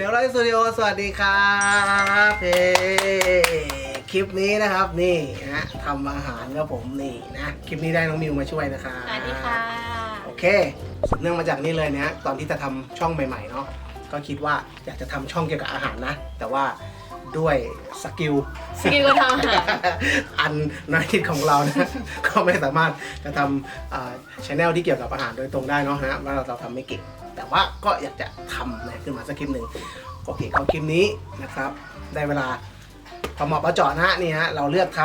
ซลล์ไลฟ์สตูดิโอสวัสดีครับเฮ้คลิปนี้นะครับนี่นะทำอาหารครับผมนี่นะคลิปนี้ได้น้องมิวมาช่วยนะครับสวัสดีค่ะ โอเคสืบเนื่องมาจากนี่เลยนะตอนที่จะทำช่องใหม่ๆเนาะก็คิดว่าอยากจะทำช่องเกี่ยวกับอาหารนะ แต่ว่าด้วยสกิล สกิลการทำอาหาร อันน้อยนิดของเรานะ ก็ไม่สามารถจะทำช anel ที่เกี่ยวกับอาหารโดยตรงได้เนาะนะว่าเราทำไม่เก่ง แต่ว่าก็อยากจะทำนะขึ้นมาสักคลิปหนึ่งโอเคก็คลิปนี้นะครับ ได้เวลาพอเหมาะพอเจาะนะฮะนี่ฮะเราเลือกท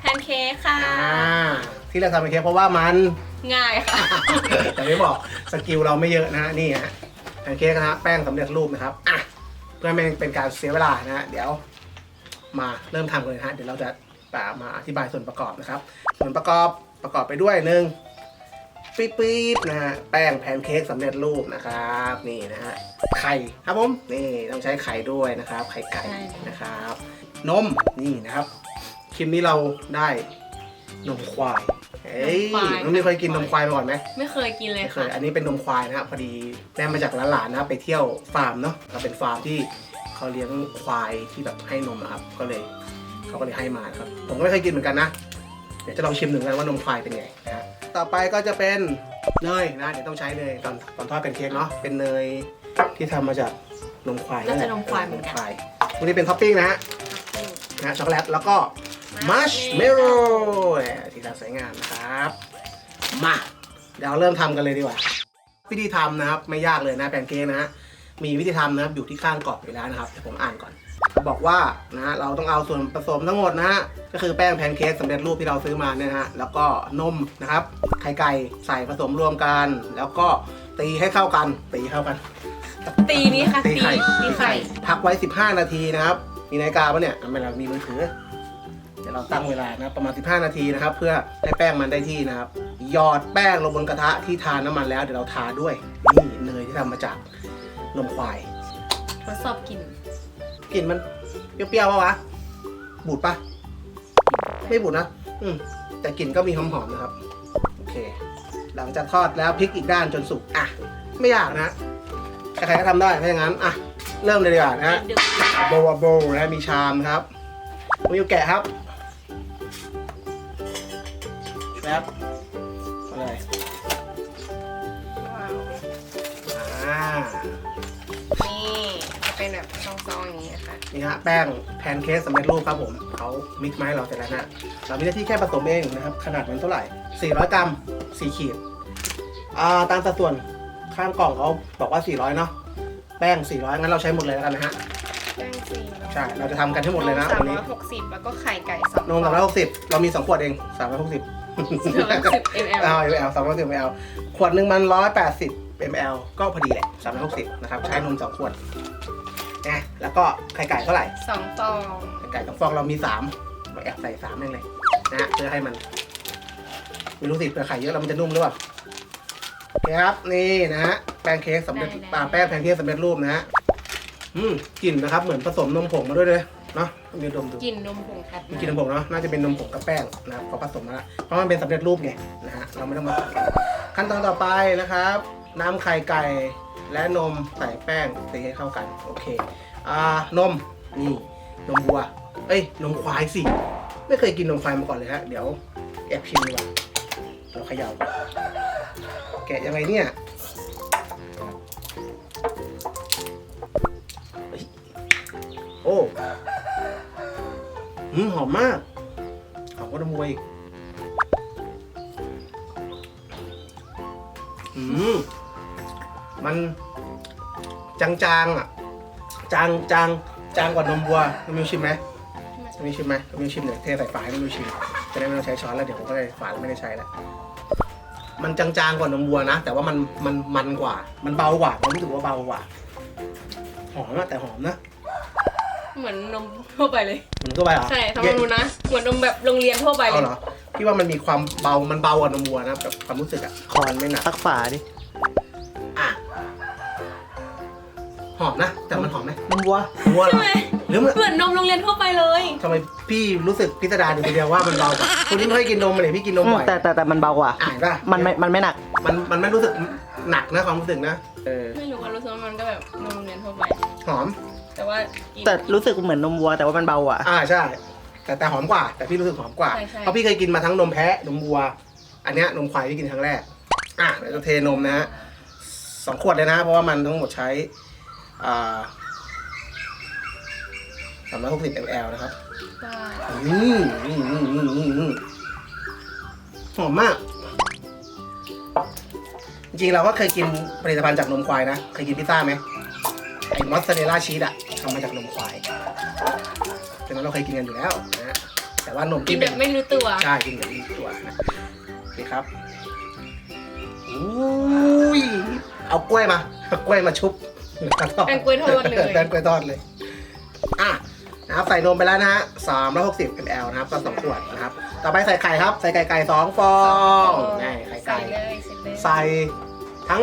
แพนเค้กค่ะำอ่าที่เราทำเป็นเค้กเพราะว่ามัน ง่ายค่ะ แต่ไม่บอกสกิลเราไม่เยอะนะฮะนี่ฮะแพนเค้กนะฮะแป้งสำเร็จรูปนะครับอะเพื่อไม่เป็นการเสียเวลานะฮะเดี๋ยวมาเริ่มทำกันเลยนะฮะเดี๋ยวเราจะมาอธิบายส่วนประกอบนะครับ ส่วนประกอบประกอบไปด้วยหนึ่ง ปี๊บๆนะฮะแป้งแพนเค้กสำเร็จรูปนะครับนี่นะฮะไข่ครับผมนี่ต้องใช้ไข่ด้วยนะครับ ไข่ไก่ใช่นะครับ นมนี่นะครับคลิปนี้เราได้นมควายเฮ้ยน้องมีเคยกินนมควายมาก่อนไหมไม่เคยกินเลยไม่เคค่ะยอันนี้เป็นนมควายนะครับพอดีแม่มาจากหลานๆนะครับไปเที่ยวฟาร์มเนาะเราเป็นฟาร์มที่เขาเลี้ยงควายที่แบบให้นมอะครับ ก็เลยเขาก็เลยให้มาครับ ผมก็ไม่เคยกินเหมือนกันนะ เดี๋ยวจะลองชิมหนึ่งกันว่านมควายเป็นไงนะฮะ ต่อไปก็จะเป็นเนยนะเดี๋ยวต้องใช้เนยตอนตอนทอดเป็นเค้กเนาะเป็นเนยที่ทำมาจากนมควายน่าจะแหลนมควายเหมือนกันควายพวกนี้เป็นท็อปปิ้งนะฮะนะช็อกโกแลตแล้วก็มัชเมลโล่ที่ทาสวยงามนะครับมาเดี๋ยวเราเริ่มทำกันเลยดีกว่า วิธีทำนะครับไม่ยากเลยนะแพนเค้กนะฮะมีวิธีทำนะครับอยู่ที่ข้างกรอบอยู่แล้วนะครับเดี๋ยวผมอ่านก่อนเขาบอกว่านะเราต้องเอาส่วนผสมทั้งหมดนะฮะ ก็คือแป้งแพนเค้กสำเร็จรูปที่เราซื้อมาเนี่ยนะฮะแล้วก็นมนะครับไข่ไก่ใส่ผสมรวมกัน แล้วก็ตีให้เข้ากันตีให้เข้ากัน ตีนี้ค่ะ ตีตีไข่ ตีไข่ พักไว้ 15 นาทีนะครับ มีนาฬิกาปะเนี่ยไม่เรามีมือถือ เดี๋ยวเราตั้งเวลานะประมาณ 15 นาทีนะครับ เพื่อให้แป้งมันได้ที่นะครับ หยอดแป้งลงบนกระทะที่ทาน้ำมันแล้วเดี๋ยวเราทาด้วย นี่เนยที่ทำมาจากนมควายทดสอบกลิ่นกลิ่นมันเปรี้ยวๆปะวะบูดปะ ไม่บูดนะอืมแต่กลิ่นก็มีหอมๆนะครับ โอเค หลังจากทอดแล้วพลิกอีกด้านจนสุกอะ ไม่ยากนะใครๆก็ทำได้ถ้าอย่างนั้นอะเริ่มเลยดีกว่านะฮะดึกโบวาโบนะมีชามนะครับมิวแกะครับครับมาเลยว้าวอ่านี่จะ เป็นแบบซองๆอย่างนี้นะคะนี่ฮะแป้งแพนเค้กสำเร็จรูปครับผมเขามิกซ์มาให้เราเสร็จแล้วนะเรามีหน้าที่แค่ผสมเองนะครับขนาดมันเท่าไหร่ 400 กรัม 4 ขีดอ่าตามสัดส่วนข้างกล่องเขาบอกว่า 400 เนาะแป้ง 400 งั้นเราใช้หมดเลยแล้วกันนะฮะแป้งสี่ใช่ เราจะทำกันให้หมดเลยนะสามวันร้นี้อยหกสิบแล้วก็ไข่ไก่สองนมสามร้อยหกสิบเรามีสองขวดเองสามร้อยหกสิบ สามร้อยหกสิบ ml เอา ml สามร้อยสิบ ml ขวดหนึ่งมันร้อยแปดสิบ ml ก็พอดีแหละสามร้อยหกสิบนะครับ ใช้นมสองขวดนะแล้วก็ไข่ไก่เท่าไหร่ สองฟอง ไข่ไก่สองฟองเรามีสามเราแอบใส่สามเองเลยนะฮะเพื่อให้มันไม่รู้สิเผื่อไข่เยอะแล้วมันจะนุ่มหรือเปล่าโอเคครับ นี่นะฮะแป้งเค้กสำเร็จปาแป้งแพนเค้กสำเร็จรูปนะฮะอืมกลิ่นนะครับ เหมือนผสมนมผงมาด้วยเลยเนาะมีดมดู กลิ่นนมผงคัดมีกลิ่นนมผงเนาะ น่าจะเป็นนมผงกับแป้งนะครับเขาผสมมาแล้วเพราะมันเป็นสำเร็จรูปไงนะฮะ เราไม่ต้องมาขั้นตอนต่อไปนะครับ น้ำไข่ไก่ และนมใส่แป้งตีให้เข้ากันโอเคอ่านมนี่นมวัว เอ้ยนมควายสิ ไม่เคยกินนมควายมาก่อนเลยฮะเดี๋ยวแอบชิมดีกว่าเราเขย่าแกะยังไงเนี่ยโอ้อืมหอมมากหอมกว่านมวัวอีกอืม มันจางๆอะจางจางจางกว่านมวัวน้องมิวชิมไหมน้องมิวชิมไหมน้องมิวชิมเดี๋ยวเทใส่ฝาให้น้องมิวชิมจะได้ไม่ต้องใช้ช้อนแล้วเดี๋ยวผมก็เลยฝาไม่ได้ใช้แล้วมันจางๆกว่านมวัวนะแต่ว่ามันมันมันกว่า มันเบากว่าผมรู้สึกว่าเบากว่าหอมอะแต่หอมนะเหมือนนมทั่วไปเลยมันก็ไปเหรอใช่ทำมาดูนะเหมือนนมแบบโรงเรียนทั่วไปเลเอายเหรอพี่ว่ามันมีความเบามันเบากว่านมวัวนะแบบความรู้สึกอะคอนไม่หนักตักฝาดิ อมนะ แต่มันหอมไหมนมวัววัวเหรใช่อไหมหรือมันเหมือนนมโรงเรียนทั่วไปเลย ทำไมพี่รู้สึกพิสดารอยู่คนเดียวว่ามันเบากว่าคนที่ไม่ค่อยกินนมเลยพี่กินนมบ่อยแต่แต่แต่มันเบากว่า อ่านป่ะมันไม่ มันไม่หนัก มันมันไม่รู้สึกหนักนะความรู้สึกนะเออไม่รู้ว่ารู้สึกว่ามันก็แบบนมโรงเรียนทั่วไป หอม แต่ว่ากิน แต่รู้สึกเหมือนนมวัวแต่ว่ามันเบาอะอ่าใช่ แต่แต่หอมกว่า แต่พี่รู้สึกหอมกว่าใช่ใช่ เพราะพี่เคยกินมาทั้งนมแพะนมวัว อันเนี้ยนมควายที่กินครั้งแรก อะเดี๋ยวจะเทนมนะฮะสองขวดเลยนะ เพราะว่ามันทั้งหมดใช้อ่า สามร้อยหกสิบมลนะครับว้าวอืมอืมอืมอืมอืมอืมหอมมาก จริงๆเราก็เคยกินผลิตภัณฑ์จากนมควายนะ เคยกินพิซซ่าไหมไอ้มอสซาเรลล่าชีสอะทำมาจากนมควายฉะนั้นเราเคยกินกันอยู่แล้วนะฮะแต่ว่านมกิที่นเป็แบนบไม่รู้ตัว ใช่กินแบบนี้ตัวนะนี่ครับอุ้ย เอากล้วยมา เอากล้วยมาชุบ แป้งกล้วยทอดเลย แป้งกล้วยทอดเลยอะนะครับใส่นมไปแล้วนะฮะสามร้อยหกสิบมลนะครับก็สองขวดนะครับ ต่อไปใส่ไข่ครับ ใส่ไก่ไก่สองฟองนี่ไข่ใส่ไก่เลยใส่เลยใส่ทั้ง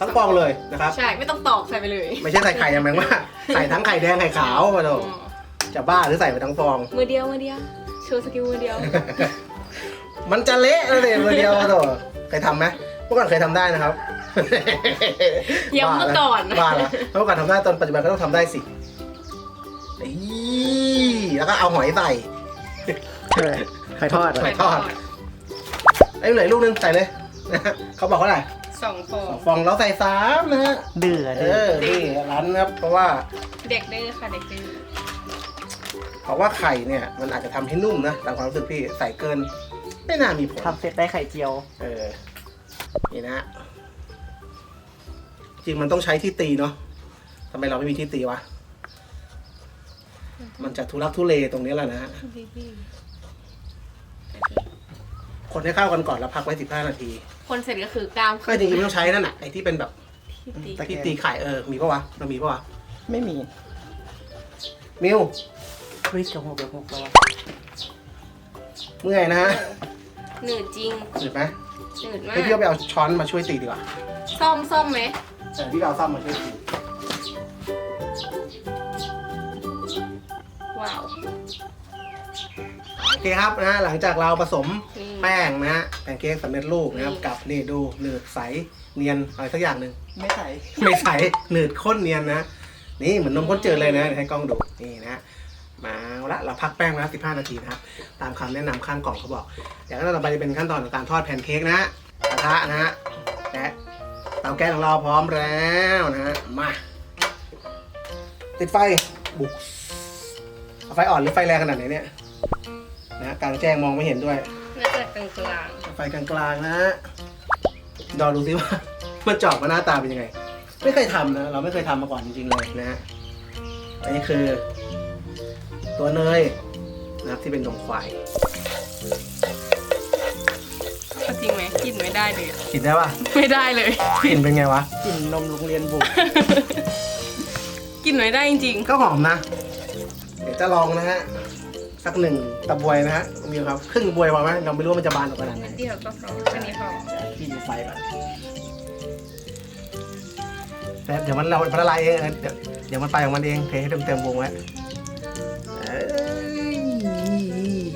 ทั้งฟองเลยนะครับ ใช่ ไม่ต้องตอกใส่ไปเลย ไม่ใช่ใส่ไข่อย่างแมงว่า ใส่ทั้งไข่แดงไข่ขาวมาโถอ๋อจะบ้าหรือใส่ไปทั้งฟอง มือเดียวมือเดียว โชว์สกิลมือเดียว มันจะเละเลยมือเดียวมาโถเคยทำไหมเมื่อก่อนเคยทำได้นะครับย้ำเมื่อก่อน บ้าละเมื่อก่อนทำได้ตอนปัจจุบันก็ต้องทำได้สินี่แล้วก็เอาหอยใส่ไข่ทอดไข่ทอดไอ้ยเหลืออกลูกนึงใส่เลยนะฮะเขาบอกว่าอะไรสองฟอสองงฟองเราใส่สามนะฮะเดือดเออนี่ร้านนะครับ เพราะว่าเด็กดื้อค่ะเด็กดื้อเพราะว่าไข่เนี่ย มันอาจจะทำให้นุ่มนะตามความรู้สึกพี่ใส่เกิน ไม่น่ามีผลทำเสร็จได้ไข่เจียว เออ นี่นะฮะจริงมันต้องใช้ที่ตีเนาะทำไมเราไม่มีที่ตีวะ มันจะทุลักทุเลตรงนี้แหละนะฮะดื้อดื้อคนให้เข้ากันก่อนแล้วพักไว้สิบห้านาทีคนเสร็จก็คือกล้ามก็จริงๆไม่ต้องใช้นั่นน่ะไอ้ที่เป็นแบบที่ตีตะเกีที่ยบตีไข่เออ มีปะวะเรามีปะวะ ไม่มี มิววิสกับหกกับหกแล้วอะเมื่อยนะฮะ หนืดจริงหนืดไหม หนืดมาให้พี่เอากไปเอาช้อนมาช่วยตีดีกว่าซ่อมซ่อมไหมเออพี่เอาซ่อมมาช่วยตีว้าว โอเคครับนะฮะหลังจากเราผสมนี่ แป้งนะฮะแป้งเค้กสำเร็จรูปนะครับนี่กับนี่ดูหนืดใสเนียนอะไรสักอย่างหนึ่ง ไม่ใส่ไม่ใสหนืดข้นเนียนนะ นี่เหมือนนมข้นจืดเลยนะเดี๋ยวให้กล้องดูนี่นะฮะ มาละเราพักแป้งมาแล้ว15นาทีนะครับตามคำแนะนำข้างกล่องเขาบอกเดี๋ยวขั้นตอนต่อไปจะเป็นขั้นตอนของการทอดแพนเค้กนะฮะกระทะนะฮะและเตาแก๊สของเราพร้อมแล้วนะฮะมาติดไฟบุกเอาไฟอ่อนหรือไฟแรงขนาดไหนเนี่ยนะกลางแจ้งมองไม่เห็นด้วยน่าจะกลางกลางไฟกลางๆนะฮะดอดูซิว่ามันจะออกมาหน้าตาเป็นยังไง ไม่เคยทำนะเราไม่เคยทำมาก่อนจริงๆเลยนะฮะอันนี้คือ ตัวเนยนะครับที่เป็นนมควายๆก็จริงไหมกินไม่ได้เลยอะกินได้ปะไม่ได้เลย กลิ่นเป็นไงวะกลิ่นนมโรงเรียนบุก กินไม่ได้จริงก็หอมนะ เดี๋ยวจะลองนะฮะ สักหนึ่งตะบวยนะฮะมีครับครึ่งบวยพอไหมเราไม่รู้ว่ามันจะบานออกขนาดไหนๆเดียวก็พออันนี้พอพี่ดูไฟก่อนแต่เดี๋ยวมันเราพันละลายเองเออเดี๋ยวเดี๋ยวมันไปของมันเองเทให้เต็มเต็มๆวงไว้ เอ้ย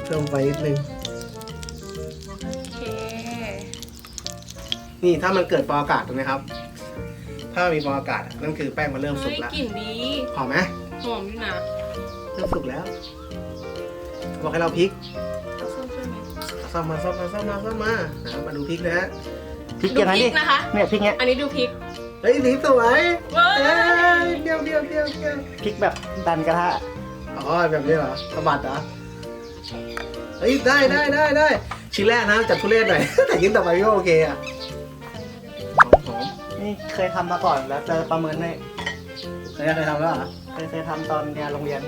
เพิ่มไฟนิดนึง โอเค นี่ถ้ามันเกิดฟองอากาศถูกไหมครับ ถ้ามีฟองอากาศอะนั่นคือแป้งมันเริ่มสุเฮ้กยแล้วกลิ่นดีหอมไหมหอมอยู่นะเริ่มสุกแล้วบอกให้เราพลิกเอาส้มช่วยไหมซ่อมมาซ่อมมาซ่อมมาซ่อมมานะมาดูพริกนะฮะพริกดูอย่างนั้นพริดิกนะคะ เนี่ยพริกเนี้ยอันนี้ดูพริก เฮ้ยสีสวยเว้ย เอ้ยเดียวเดียวเดียวเดียวพริกแบบดันกระทะ อ๋อแบบนี้เหรอสะบัดเหรอเฮ้ยได้ได้ได้ได้ชิ้นแรกนะจัดทุเรศหน่อย แต่ยิ้มต่อไปพี่ว่าโอเคอะหอมหอมนี่เคยทำมาก่อนแล้วเจอประเมินให้เคยเคยทำแล้วเหรอเคยเคยทำตอนเรียนโรงเรียน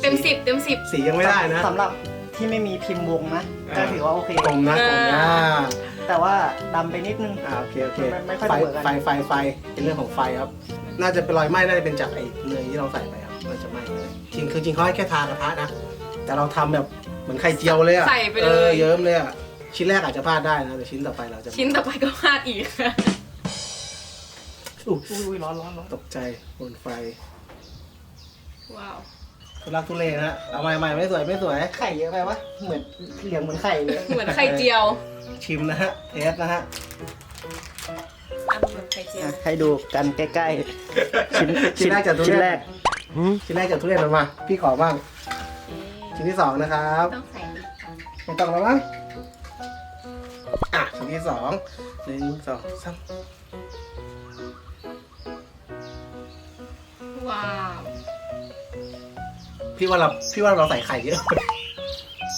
เต็มสิบเต็มสิบ สียังไม่ได้นะสำหรับที่ไม่มีพิมพ์วงนะอ่าก็ถือว่าโอเค กลมนะกลมนะแต่ว่าดำไปนิดนึง อ่าโอเคโอเคไม่ไม่ค่อยไฟเสมอกัน ไฟไฟไฟเป็นเรื่องของไฟครับ น่าจะเป็นรอยไหม้น่าจะเป็นจากไอ้เนยที่เราใส่ไป จริงคือจริงเขาให้แค่ทากระทะนะ แต่เราทำแบบเหมือนไข่เจียวเลยอะใส่ไปเอเลอยเยิ้มเลยอะชิ้นแรกอาจจะพลาดได้นะแต่ชิ้นต่อไปเราจะชิ้นต่อไปก็พลาดอีกค่ะอุ๊ยอุ้ยร้อนร้อนร้อนตกใจบนไฟว้าว ทุลักทุเลนะเอาใหม่ใหม่ไม่สวยไม่สวยไข่เยอะไปวะเหมือนเหลืองเหมือนไข่เลยเหมือนไข่เจียวชิมนะฮะเทสนะฮะอะแบบไข่เจียวอะให้ดูกันใกล้ๆ ชิ้นชิ้นแรกจากทุชิ้นเรีย นแรกชิ้นแรกจากทุเรียนมันมา พี่ขอบ้าง ชิ้นที่สองนะครับ ต้องใส่ดิไม่ต้องแล้วมั้ง อะ ชิ้นที่สองหนึ่งสองสามว้าวพี่ว่าเรา พี่ว่าเราใส่ไข่เยอะ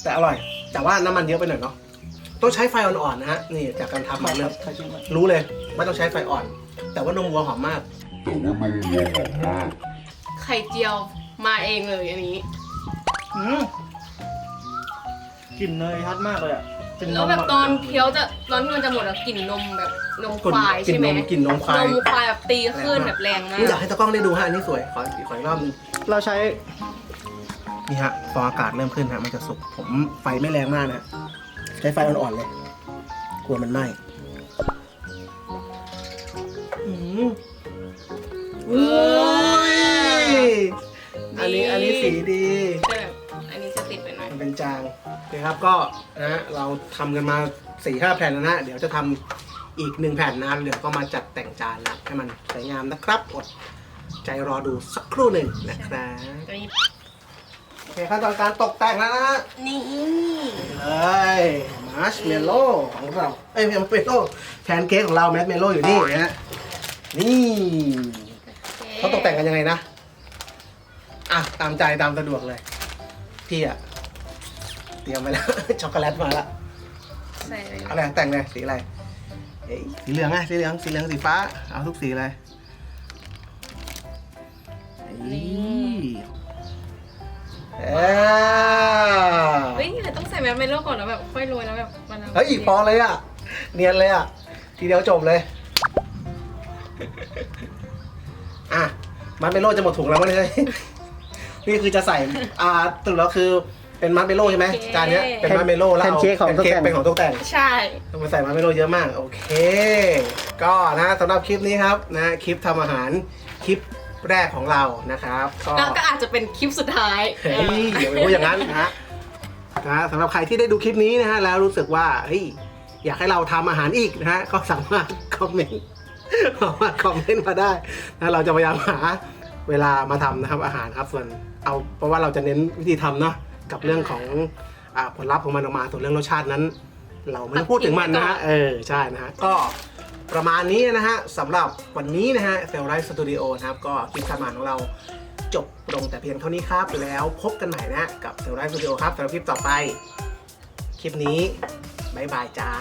แต่อร่อย แต่ว่าน้ำมันเยอะไปหน่อยเนาะ ต้องใช้ไฟอ่อนๆนะฮะ นี่จากการทำมาเริ่มขอชิมก่อนรู้เลยว่าต้องใช้ไฟอ่อน แต่ว่านมวัวหอมมากไข่เจียวมาเองเลยอันนี้ อืมกลิ่นเนยชัดมากเลยอะเป็นนแล้วมแบบตอนเคี้ยวจะตอนที่มันจะหมดอะกลิ่นนมแบบนมควายกลิ่นใช่ไหมนมกลิ่นนมควายนมควายแบบตีขึ้นแบบแรงมากนี่อยากให้ตะกล้องได้ดูฮะอันนี้สวยขอขออีกรอบนึงเราใช้นี่ฮะฟองอากาศเริ่มขึ้นฮะมันจะสุกผมไฟไม่แรงมากนะใช้ไฟอ่อนๆเลย กลัวมันไหม้ อันนี้อันนี้สีดีจะแบบอันนี้จะติดไปหน่อยมันเป็นจางนะครับก็นะฮะเราทำกันมาสี่ห้าแผ่นแล้วนะเดี๋ยวจะทำอีกหนึ่งแผ่นนะเดี๋ยวก็มาจัดแต่งจานละให้มันสวยงามนะครับอดใจรอดูสักครู่หนึ่งนะครับตัวนี้โอเคขั้นตอนการตกแต่งแล้วนะฮะ นี่เลยมาร์ชเมลโล่ของเรา เอ้ยไม่ใช่มาร์ชเมลโล่แพนเค้กของเราแมสเมลโล่อยู่นี่นะฮะนี่เขาตกแต่งกันยังไงนะ อะตามใจตามสะดวกเลย พี่อะเตรียมไปแล้ว ช็อกโกแลตมาแล้วใส่เลยอะไรแต่งเลยสีอะไรเอ้ยสีเหลืองไงสีเหลืองสีเหลืองสีฟ้า เอาทุกสีเลยนี่เอ้ยเฮ้ยเราต้องใส่แมสเมโลก่อนแล้วแบบค่อยโรยแล้วแบบมันเฮ้ยพอเลยอะเนียนเลยอะทีเดียวจบเลย อะมันเมโลจะหมดถุงแล้วมั้งเนี่ย นี่คือจะใส่อ่าสรุดแล้วคือเป็นมัดเมโลใช่ไหมจานเนี้ยเป็นมัดเมโลแล้วแพนเอาเค้กของแพนตกเค้กแต่ง เป็นของตกแต่ง ใช่ต้องมาใส่มัดเมโลเยอะมาก โอเค ก็นะสำหรับคลิปนี้ครับนะคลิปทำอาหารคลิปแรกของเรานะครับก็แล้วก็อาจจะเป็นคลิปสุดท้ายเฮ้ยอย่าไปพูดอย่างนั้นนะฮะนะฮะสำหรับใครที่ได้ดูคลิปนี้นะฮะแล้วรู้สึกว่าเฮ้ยอยากให้เราทำอาหารอีกนะฮะก็สามารถคอมเมนต์สามารถคอมเมนต์มาได้นะเราจะพยายามหาเวลามาทำนะครับอาหารครับส่วน เอาเพราะว่าเราจะเน้นวิธีทำเนาะกับเรื่องของอาผลลัพธ์ของมันออกมาส่วนเรื่องรสชาตินั้น เราไม่ต้องพูดถึงมันนะฮะเออใช่นะฮะก็ประมาณนี้นะฮะสำหรับวันนี้นะฮะเซลไลท์สตูดิโอนะครับก็คลิปทำอาหารของเราจบลงแต่เพียงเท่านี้ครับ แล้วพบกันใหม่นะกับเซลล์ไลฟ์สตูดิโอครับสำหรับคลิปต่อไป คลิปนี้บ๊ายบายจ้า